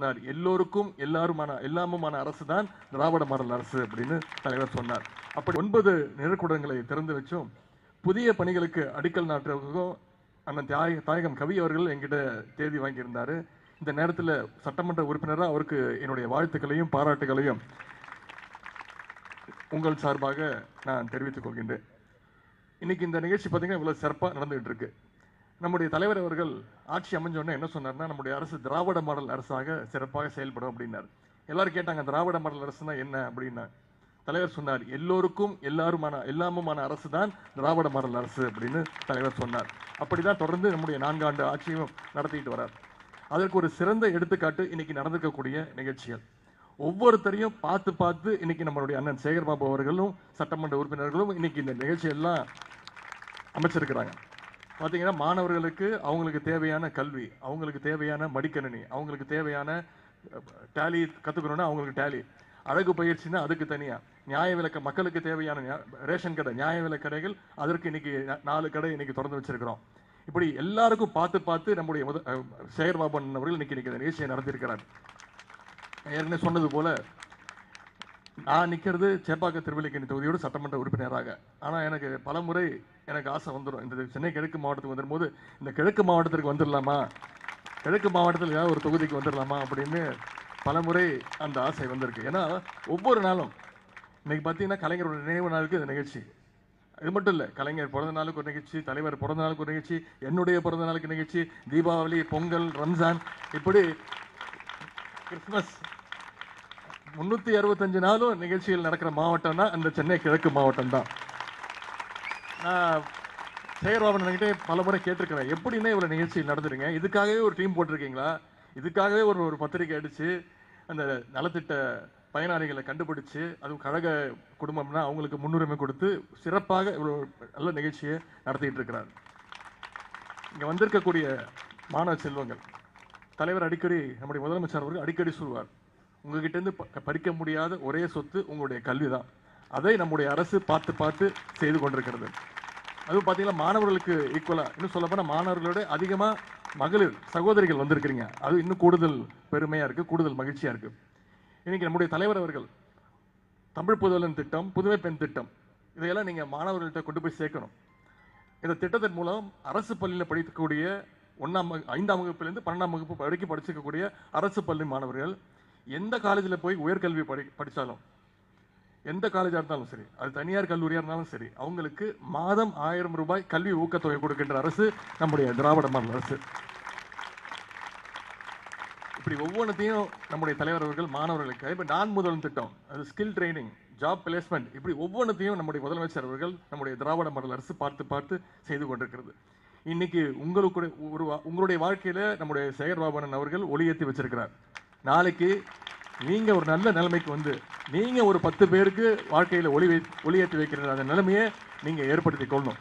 சொன்னார். எல்லோருக்கும் எல்லாருமான எல்லாமுமான அரசு தான் திராவிட மாடல் அரசு அப்படின்னு தலைவர் சொன்னார். அப்படி ஒன்பது நிழற்குடங்களை திறந்து வச்சும் புதிய பணிகளுக்கு அடிக்கல் நாட்டுறதுக்கும் அந்த தியாக தாயகம் கவி அவர்கள் என்கிட்ட தேதி வாங்கியிருந்தார். இந்த நேரத்தில் சட்டமன்ற உறுப்பினராக அவருக்கு என்னுடைய வாழ்த்துக்களையும் பாராட்டுகளையும் உங்கள் சார்பாக நான் தெரிவித்துக் கொள்கின்றேன். இன்னைக்கு இந்த நிகழ்ச்சி பார்த்தீங்கன்னா இவ்வளோ சிறப்பாக நடந்துகிட்டு இருக்கு. நம்முடைய தலைவர் அவர்கள் ஆட்சி அமைஞ்சோடனே என்ன சொன்னார்னா நம்முடைய அரசு திராவிட மாடல் அரசாக சிறப்பாக செயல்படும் அப்படின்னார். எல்லாரும் கேட்டாங்க திராவிட மாடல் அரசுனா என்ன அப்படின்னா தலைவர் சொன்னார் எல்லோருக்கும் எல்லாருமான எல்லாமுமான அரசு தான் திராவிட மாடல் அரசு அப்படின்னு தலைவர் சொன்னார். அப்படிதான் தொடர்ந்து நம்முடைய நான்காண்டு ஆட்சியும் நடத்திட்டு வரார். அதற்கு ஒரு சிறந்த எடுத்துக்காட்டு இன்னைக்கு நடந்திருக்கக்கூடிய நிகழ்ச்சிகள். ஒவ்வொருத்தரையும் பார்த்து பார்த்து இன்னைக்கு நம்மளுடைய அண்ணன் சேகர்பாபு அவர்களும் சட்டமன்ற உறுப்பினர்களும் இன்னைக்கு இந்த நிகழ்ச்சியெல்லாம் அமைச்சிருக்கிறாங்க. பார்த்தீங்கன்னா மாணவர்களுக்கு அவங்களுக்கு தேவையான கல்வி அவங்களுக்கு தேவையான மடிக்கணினி அவங்களுக்கு தேவையான டேலி கற்றுக்கணுன்னா அவங்களுக்கு டேலி அழகு பயிற்சினா அதுக்கு தனியாக நியாய விலக்க மக்களுக்கு தேவையான ரேஷன் கடை நியாய விலை கடைகள் அதற்கு இன்னைக்கு நாலு கடை இன்னைக்கு திறந்து வச்சிருக்கிறோம். இப்படி எல்லாருக்கும் பார்த்து பார்த்து நம்முடைய முத சேகர்பாபன் அவர்கள் இன்னைக்கு இன்னைக்கு நிகழ்ச்சியை நடத்தியிருக்கிறார். ஏற்கனவே சொன்னது போல நான் நிற்கிறது சேப்பாக்க திருவல்லிக்கணி தொகுதியோட சட்டமன்ற உறுப்பினராக. ஆனால் எனக்கு பல முறை எனக்கு ஆசை வந்துடும் இந்த சென்னை கிழக்கு மாவட்டத்துக்கு வந்துடும்போது இந்த கிழக்கு மாவட்டத்திற்கு வந்துடலாமா கிழக்கு மாவட்டத்தில் ஏதாவது ஒரு தொகுதிக்கு வந்துடலாமா அப்படின்னு பல முறை அந்த ஆசை வந்திருக்கு. ஏன்னா ஒவ்வொரு நாளும் இன்றைக்கி பார்த்தீங்கன்னா கலைஞரோட நினைவு நாளுக்கு இந்த நிகழ்ச்சி. இது மட்டும் இல்லை கலைஞர் பிறந்த நாளுக்கு ஒரு நிகழ்ச்சி தலைவர் பிறந்த நாளுக்கு ஒரு நிகழ்ச்சி என்னுடைய பிறந்த நாளுக்கு நிகழ்ச்சி தீபாவளி பொங்கல் ரம்ஜான் இப்படி கிறிஸ்மஸ் முந்நூற்றி அறுபத்தஞ்சு நாளும் நிகழ்ச்சிகள் நடக்கிற மாவட்டம்னா அந்த சென்னை கிழக்கு மாவட்டம் தான் நான் சேகர்பாபன் பல முறை கேட்டிருக்கிறேன். எப்படின்னா இவ்வளோ நிகழ்ச்சிகள் நடந்துருங்க? இதுக்காகவே ஒரு டீம் போட்டிருக்கீங்களா? இதுக்காகவே ஒரு ஒரு பத்திரிக்கை அடித்து அந்த நலத்திட்ட பயனாளிகளை கண்டுபிடிச்சு அதுவும் கழக குடும்பம்னா அவங்களுக்கு முன்னுரிமை கொடுத்து சிறப்பாக இவ்வளோ நல்ல நிகழ்ச்சியை நடத்திக்கிட்டு இருக்கிறார். இங்கே வந்திருக்கக்கூடிய மாணவ செல்வங்கள் தலைவர் அடிக்கடி நம்முடைய முதலமைச்சர் அவர்கள் அடிக்கடி சொல்வார். உங்ககிட்டேருந்து ப- பறிக்க முடியாத ஒரே சொத்து உங்களுடைய கல்வி தான் அதை நம்முடைய அரசு பார்த்து பார்த்து செய்து கொண்டிருக்கிறது. அதுவும் பார்த்தீங்கன்னா மாணவர்களுக்கு ஈக்குவலாக இன்னும் சொல்லப்போனால் மாணவர்களோட அதிகமாக மகளிர் சகோதரிகள் வந்திருக்கிறீங்க. அது இன்னும் கூடுதல் பெருமையாக இருக்குது கூடுதல் மகிழ்ச்சியாக இருக்குது இன்றைக்கி நம்முடைய தலைவர் அவர்கள் தமிழ் புதுவலன் திட்டம் புதுமை பெண் திட்டம் இதையெல்லாம் நீங்கள் மாணவர்கள்ட்ட கொண்டு போய் சேர்க்கணும். இந்த திட்டத்தின் மூலம் அரசு பள்ளியில் படிக்கக்கூடிய ஒன்றாம் ஐந்தாம் வகுப்புலேருந்து பன்னெண்டாம் வகுப்பு வரைக்கும் படிச்சிருக்கக்கூடிய அரசு பள்ளி மாணவர்கள் எந்த காலேஜில் போய் உயர்கல்வி படி படித்தாலும் எந்த காலேஜாக இருந்தாலும் சரி அது தனியார் கல்லூரியாக இருந்தாலும் சரி அவங்களுக்கு மாதம் ஆயிரம் ரூபாய் கல்வி ஊக்கத்தொகை கொடுக்கின்ற அரசு நம்முடைய திராவிட மாநில அரசு. இப்படி ஒவ்வொன்றத்தையும் நம்முடைய தலைவர் அவர்கள் மாணவர்களுக்கு இப்போ நான் முதல்வன் திட்டம் அது ஸ்கில் ட்ரைனிங் ஜாப் பிளேஸ்மெண்ட் இப்படி ஒவ்வொன்றத்தையும் நம்முடைய முதலமைச்சர் அவர்கள் நம்முடைய திராவிட மாநில அரசு பார்த்து பார்த்து செய்து கொண்டிருக்கிறது. இன்னைக்கு உங்களுக்கு ஒரு உங்களுடைய வாழ்க்கையில் நம்முடைய சேகர்பாபன் அவர்கள் ஒளியேற்றி வச்சிருக்கிறார். நாளைக்கு நீங்கள் ஒரு நல்ல நிலைமைக்கு வந்து நீங்கள் ஒரு பத்து பேருக்கு வாழ்க்கையில் ஒளி வை ஒளியேற்றி வைக்கிற அந்த நிலைமையை நீங்கள் ஏற்படுத்தி கொள்ளணும்.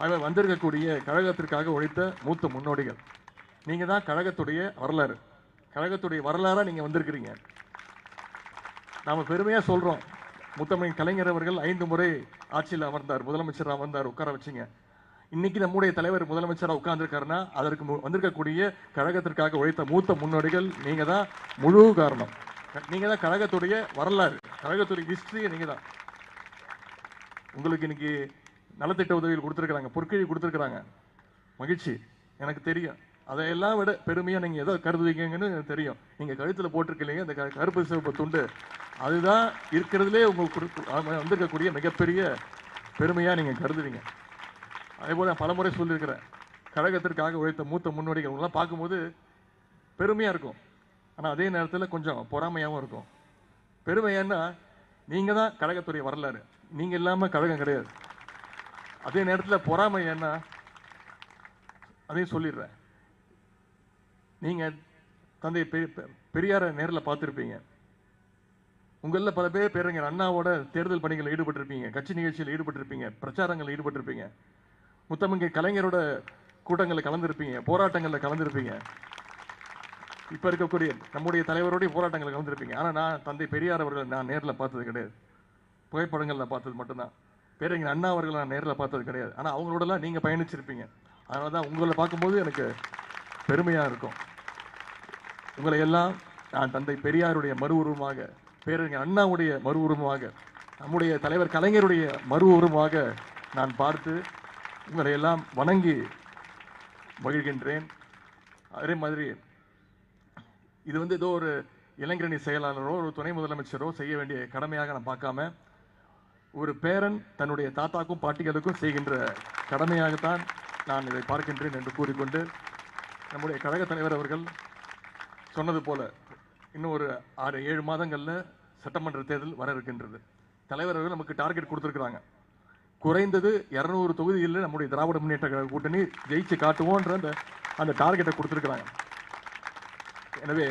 ஆகவே வந்திருக்கக்கூடிய கழகத்திற்காக உழைத்த மூத்த முன்னோடிகள் நீங்கள் தான் கழகத்துடைய வரலாறு. கழகத்துடைய வரலாறாக நீங்கள் வந்திருக்கிறீங்க. நாம் பெருமையாக சொல்கிறோம் முத்தமிழ் கலைஞர் அவர்கள் ஐந்து முறை ஆட்சியில் அமர்ந்தார் முதலமைச்சர் அமர்ந்தார் உட்கார வச்சீங்க. இன்னைக்கு நம்முடைய தலைவர் முதலமைச்சரா உட்கார்ந்துருக்காருன்னா அதற்கு வந்திருக்கக்கூடிய கழகத்திற்காக உழைத்த மூத்த முன்னோடிகள் நீங்க தான் முழு காரணம். நீங்கள் நீங்க தான் கழகத்துடைய வரலாறு கழகத்துடைய ஹிஸ்ட்ரியை நீங்க தான் உங்களுக்கு இன்னைக்கு நலத்திட்ட உதவிகள் கொடுத்துருக்குறாங்க பொற்கழி கொடுத்துருக்குறாங்க. மகிழ்ச்சி எனக்கு தெரியும். அதையெல்லாம் விட பெருமையாக நீங்க எதை கருதுவீங்கன்னு தெரியும். நீங்க கழுத்துல போட்டிருக்கீங்க இந்த க- கருப்பு சிவப்பு துண்டு. அதுதான் இருக்கிறதுலே உங்களுக்கு வந்திருக்கக்கூடிய மிகப்பெரிய பெருமையா நீங்கள் கருதுவீங்க. அதே போல் நான் பலமுறை சொல்லியிருக்கிறேன். கழகத்திற்காக உழைத்த மூத்த முன்னோடிகள் உங்களாம் பார்க்கும்போது பெருமையாக இருக்கும். ஆனால் அதே நேரத்தில் கொஞ்சம் பொறாமையாகவும் இருக்கும். பெருமை ஏன்னா நீங்கள் தான் கழகத்துடைய வரலாறு. நீங்கள் இல்லாமல் கழகம் கிடையாது. அதே நேரத்தில் பொறாமை என்ன அதையும் சொல்லிடுறேன். நீங்கள் தந்தை பெ- பெரியாரை நேரில் பார்த்துருப்பீங்க. உங்களில் பல பேர் பேருங்க அண்ணாவோட தேர்தல் பணிகளில் ஈடுபட்டிருப்பீங்க. கட்சி நிகழ்ச்சியில் ஈடுபட்டிருப்பீங்க. பிரச்சாரங்களில் ஈடுபட்டிருப்பீங்க. முத்தமிங்க கலைஞரோட கூட்டங்களில் கலந்துருப்பீங்க போராட்டங்களில் கலந்துருப்பீங்க. இப்ப இருக்கக்கூடிய நம்முடைய தலைவருடைய போராட்டங்களில் கலந்துருப்பீங்க. ஆனா நான் தந்தை பெரியார் அவர்கள் நான் நேரில் பார்த்தது கிடையாது. புகைப்படங்களில் பார்த்தது மட்டும்தான். பேரறிஞர் அண்ணா அவர்களை நான் நேரில் பார்த்தது கிடையாது. ஆனா அவங்களோடலாம் நீங்க பயணிச்சிருப்பீங்க. அதனால தான் உங்களை பார்க்கும்போது எனக்கு பெருமையா இருக்கும். உங்களை எல்லாம் நான் தந்தை பெரியாருடைய மறு உருவமாக பேரறிஞர் அண்ணாவுடைய மறு உருவமாக நம்முடைய தலைவர் கலைஞருடைய மறு உருவமாக நான் பார்த்து உங்களை எல்லாம் வணங்கி மகிழ்கின்றேன். அதே மாதிரி இது வந்து ஏதோ ஒரு இளைஞரணி செயலாளரோ ஒரு துணை முதலமைச்சரோ செய்ய வேண்டிய கடமையாக நான் பார்க்காம ஒரு பேரன் தன்னுடைய தாத்தாக்கும் பாட்டிகளுக்கும் செய்கின்ற கடமையாகத்தான் நான் இதை பார்க்கின்றேன் என்று கூறிக்கொண்டு நம்முடைய கழக தலைவர் அவர்கள் சொன்னது போல இன்னும் ஒரு ஆறு ஏழு மாதங்களில் சட்டமன்ற தேர்தல் வர இருக்கின்றது. தலைவர் அவர்கள் நமக்கு டார்கெட் கொடுத்துருக்குறாங்க. குறைந்தது இரநூறு தொகுதியில் நம்முடைய திராவிட முன்னேற்ற கழக கூட்டணி ஜெயிச்சு காட்டுவோன்ற அந்த அந்த டார்கெட்டை கொடுத்துருக்குறாங்க. எனவே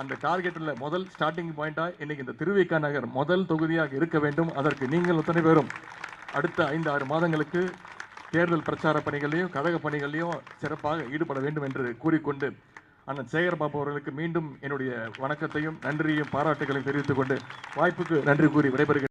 அந்த டார்கெட்டில் முதல் ஸ்டார்டிங் பாயிண்ட்டாக இன்றைக்கி இந்த திருவிக்கா நகர் முதல் தொகுதியாக இருக்க வேண்டும். அதற்கு நீங்கள் எத்தனை பேரும் அடுத்த ஐந்து ஆறு மாதங்களுக்கு தேர்தல் பிரச்சார பணிகளையும் கழக பணிகளையும் சிறப்பாக ஈடுபட வேண்டும் என்று கூறிக்கொண்டு அண்ணன் சேகர் பாபு அவர்களுக்கு மீண்டும் என்னுடைய வணக்கத்தையும் நன்றியையும் பாராட்டுகளையும் தெரிவித்துக் கொண்டு வாய்ப்புக்கு நன்றி கூறி விடைபெறுகிறேன்.